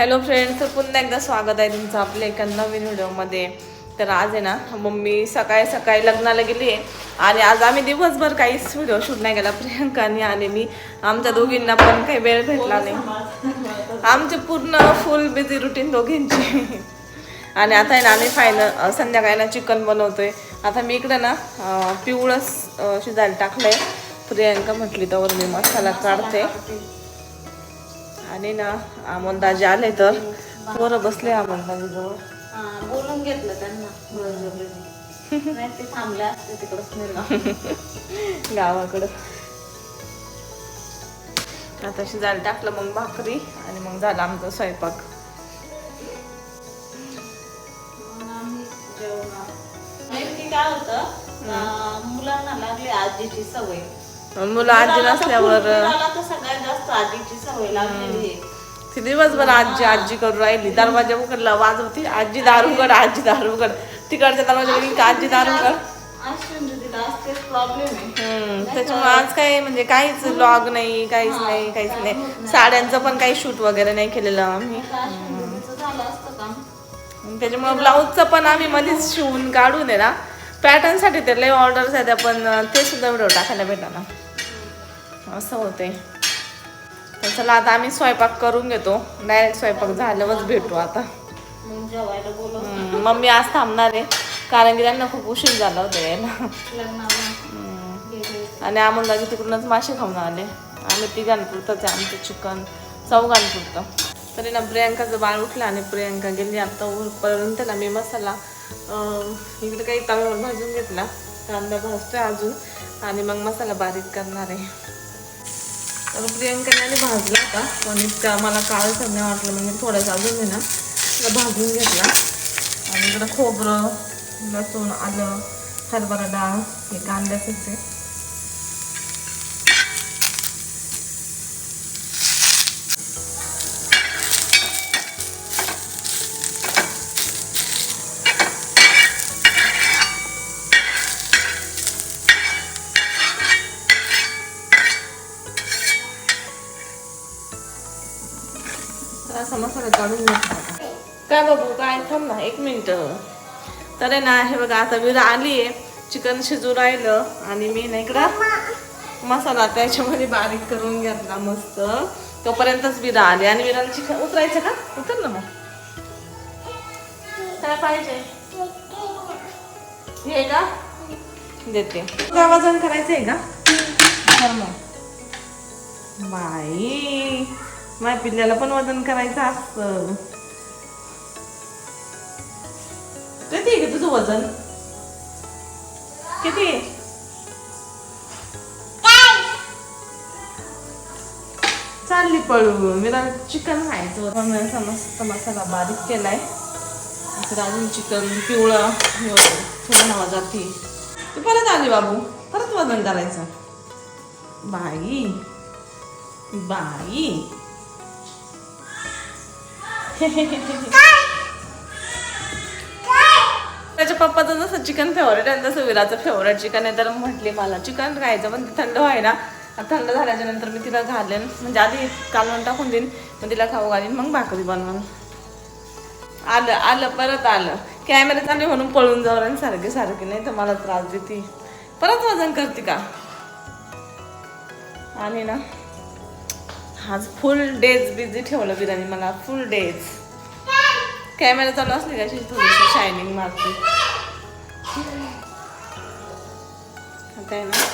Hello friends पुन्हा एकदा स्वागत आहे तुमचं आपल्या एका नवीन व्हिडिओमध्ये. तर आज आहे ना मम्मी सकाळी सकाळी लग्नाला गेली आहे आणि आज आम्ही दिवसभर काहीच व्हिडिओ शूट नाही केला. प्रियंकाने आणि मी आमच्या दोघींना पण काही वेळ भेटला नाही. आमचे पूर्ण फुल बिझी रुटीन दोघींची. आणि आता आहे ना आम्ही फायनल संध्याकाळी ना चिकन बनवतोय. आता मी इकडे ना पिवळं पिवळंच अं, शिजायला टाकलंय. प्रियंका म्हटली तर मी मसाला काढते. आणि ना अमोलदाजी आले तर पोरं बसले अमोलदाजी जवळ बोलून घेतलं त्यांना. ते थांबले असते तिकडच गावाकडं. आता शिजायला टाकलं मग भाकरी आणि मग झाला आमचा स्वयंपाक. काय होतं मुलांना लागली आजीची सवय. मुलं आजी नसल्यावर मुलाला तर सगळ्यात जास्त आजीची सवय लागलेली आहे. ती दिवसभर आजी आजी करून राहिली. दरवाजा उघडला वाजवती आजी दारू उघड आजी दारू उघड तिकडच्या दरवाजा आजी दारू उघड हम्म, त्याच्यामुळे आज काय म्हणजे काहीच लॉग नाही काहीच नाही काहीच नाही. साड्यांचं पण काही शूट वगैरे नाही केलेलं आम्ही. त्याच्यामुळे ब्लाऊजचं पण आम्ही मध्येच शिवून काढून आहे ना. पॅटर्नसाठी ते लय ऑर्डर्स आहेत पण ते सुद्धा व्हिडिओ टाकायला भेटाना असं होते तर चला आता आम्ही स्वयंपाक करून घेतो. डायरेक्ट स्वयंपाक झाल्यावरच भेटू आता. मम्मी आज थांबणार आहे. कारण की त्यांना खूप उशीर झाला होता यायला. आणि आम्हाला तिकडूनच मासे खाऊन आले. आम्ही तिघांपुरतंच आहे आमचं चिकन. चौघांपुरतं तरी ना प्रियंकाचं बाळ उठलं आणि प्रियंका गेली. आता उरपर्यंत ना मी मसाला इकडे काही तव्यावर भाजून घेतला. कांदा भाजतोय अजून. आणि मग मसाला बारीक करणार आहे. तर प्रियंकाने भाजला होता पण इतका मला काळ नाही वाटलं म्हणजे थोडासा अजून आहे ना त्याला भाजून घेतला. आणि इकडं खोबरं लसूण आलं हरभरा डाळ हे कांद्याचंच आहे तर काढून काय बाबू काय? थांब ना एक मिनिट. तर ना हे बघा आता विरा आली आहे. चिकन शिजू राहिलं आणि मी ना इकडं मसाला त्याच्यामध्ये बारीक करून घेतला मस्त. तोपर्यंतच विरा आली. आणि विराला चिकन उतरायचं का? उतर ना मग. काय पाहिजे? हे का? देते. काय वजन करायचं आहे का? कर मग बाई. माझ्या पिल्ल्याला पण वजन करायचं असतं. किती आहे तुझं वजन? किती आहे? चालली पळून. मी चिकन खायचं होतं. मी मस्त मसाला बारीक केलाय. अजून चिकन पिवळं थोडं नावा जाते तू परत आली बाबू. परत वजन करायचं. बाई. बाई. त्याच्या पप्पाचं जसं चिकन फेवरेट आहे तसं विराचं फेवरेट चिकन आहे. तर म्हटले मला चिकन खायचं पण ते थंड व्हाय ना थंड झाल्याच्यानंतर मी तिला घालेन. म्हणजे आधी कालवण टाकून देईन मग तिला खाऊ घालीन मग भाकरी बनवून. आलं आलं परत आलं. कॅमेरा चालू म्हणून पळून जाऊ आणि सारखे सारखे. नाही तर मला त्रास देते. परत वजन करते का? आणि ना आज फुल डेज बिझी ठेवलं बिर्याणी मला फुल डेज कॅमेरा चालू असली का अशी थोडीशी शायनिंग मारते? आता आहे ना.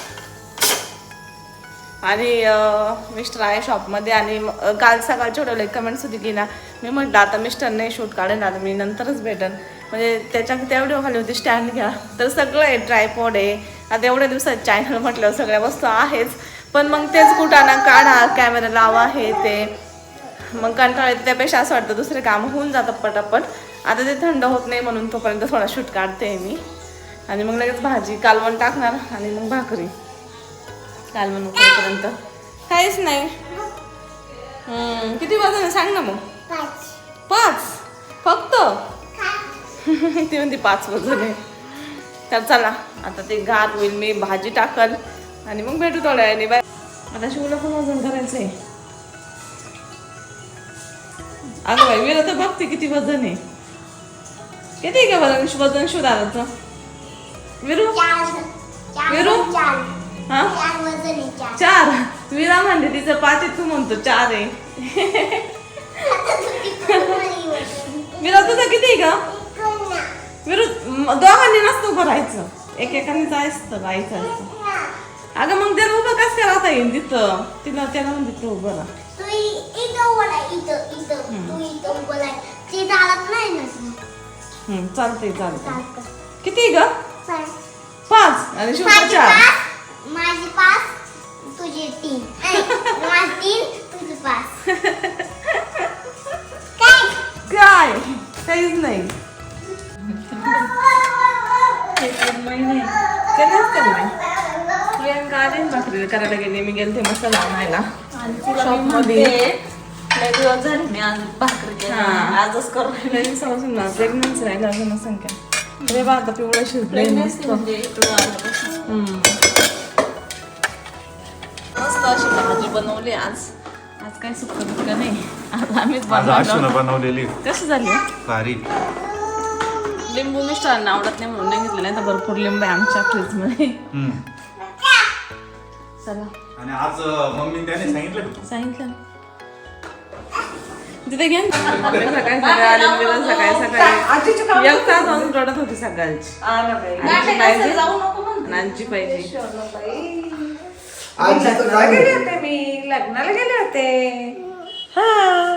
आणि मिस्टर आहे शॉपमध्ये आणि काल सकाळ छोटवलं कमेंट्स होती की ना. मी म्हटलं आता मिस्टर नाही शूट काढेल आता मी नंतरच भेटेन. म्हणजे त्याच्या तेवढी खाली होती स्टँड घ्या. तर सगळं आहे ट्रायपॉड आहे. आता एवढ्या दिवसात चॅनल म्हटल्यावर सगळ्या वस्तू आहेच. पण मग तेच कुठाना काढा कॅमेरा लावा हे ते. मग कंटाळ येते त्यापेक्षा असं वाटतं दुसरे काम होऊन जातं पटापट. आता ते थंड होत नाही म्हणून तोपर्यंत थोडा शूट काढते मी. आणि मग लगेच भाजी कालवण टाकणार आणि मग भाकरी. कालवण उकळेपर्यंत. काहीच नाही. किती वजन आहे? सांग ना मग. पाच. फक्त? ती म्हणते पाच वजन आहे तर चला आता ते गार होईल मी भाजी टाकल. आणि मग भेटू थोड्या वेळाने. बाय. आता शिवला पण वजन करायचं आहे अगं बाई वेळ तर बघते किती वजन आहे. किती आहे का वजन? वजन शोधायचं विरू? विरू? हा? चार. विरा म्हणते तिचं पाच आहे तू म्हणतो चार आहे. विरा तुझं किती आहे का विरू दोघांनी नसतं उभं राहायचं एकेकाने जायचं राहायचं असतं. अगं मग त्याला उभं कसं राहता येईल तिथं? तिला त्याला म्हणते तू उभं राहा. हम्म, चालतंय चालतंय. किती ग? पाच. आणि शिवचा चार. माझी पाच तुझे तीन. माझी तीन तुझे पाच. काय? काय? काहीच नाही. केलंच का नाही प्रियंका आली ना भाकरी करायला गेली मी गेलते मसाला आणायला शॉपमध्ये लय दिवस झाले मी आज भाकरी केली. हा. आजच करू समजून ना प्रेग्नन्सी राहिला रे बा आता पिवळं शिजलंय मस्त Pregnancy म्हणजे इकडं आल्यापासून. हम्म. मस्त अशी भाजी बनवली आज आज काही सुक्क बिक्क नाही आज आम्हीच आज आशूनं बनवलं बनवलेली कशी झाली हो? भारी लिंबू मिस्टरांना आवडत नाही म्हणून नाही घेतलं नाही तर भरपूर लिंबू आहे आमच्या फ्रीजमध्ये हम्म. चला. आणि आज मम्मी त्याने सांगितलं का तू? सांगितलं. तिथे घे ना. सकाळी सकाळी सकाळी सकाळी एक तास अजून रडत होती सकाळची. आजी पाहिजे. जाऊ नको म्हणते. आणि आजी पाहिजे लग्नाला गेले होते मी. लग्नाला गेले होते. हा.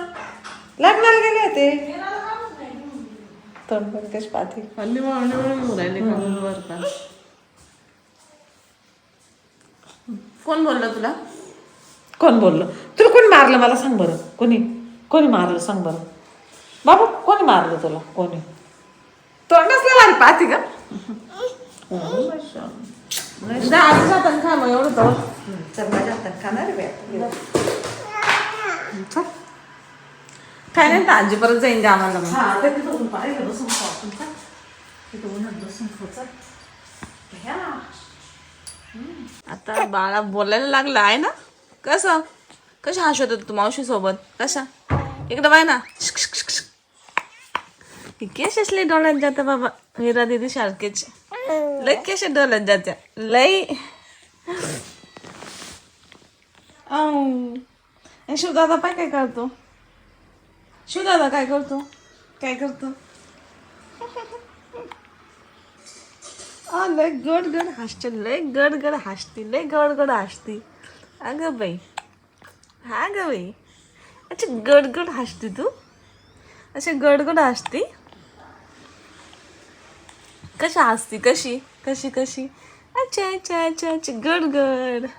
लग्नाला गेले होते. तोंड पण कशी पाहते. हल्ली म्हणून म्हणून बोलायले का म्हणून बरं का कोण बोललं तुला? कोण बोललं? तुला कोणी मारलं मला सांग बरं. कोणी? कोणी मारलं सांग बरं. बाबा कोणी मारलं तुला? कोणी? तोंडच भारी पाहते का खा मग एवढं चल माझ्या खाणार काय नाही तर आजी परत जाईन जा आम्हाला मग. तिथं बसून बसून. आता बाळा बोलायला लागला आहे ना? कसं? कशा हसवत होत तू मावशी सोबत? कशा? इकडं बाय ना. केस असले डोळ्यात जाते बाबा मीरा दिदी सारखेच. लय केस डोळ्यात जात्या. लय. औ. शिवदादा पाय काय करतो? शिवदादा काय करतो? काय करतो? आ लय गड गड हसते लय गड गड हसते लय गड गड हसते. अगं बाई हा ग बाई. अच्छा गड गड हसती तू? अशी गड गड हसती? कशी हसती? कशी? कशी कशी? अच्छा अच्छा अच्छा अच्छा गड गड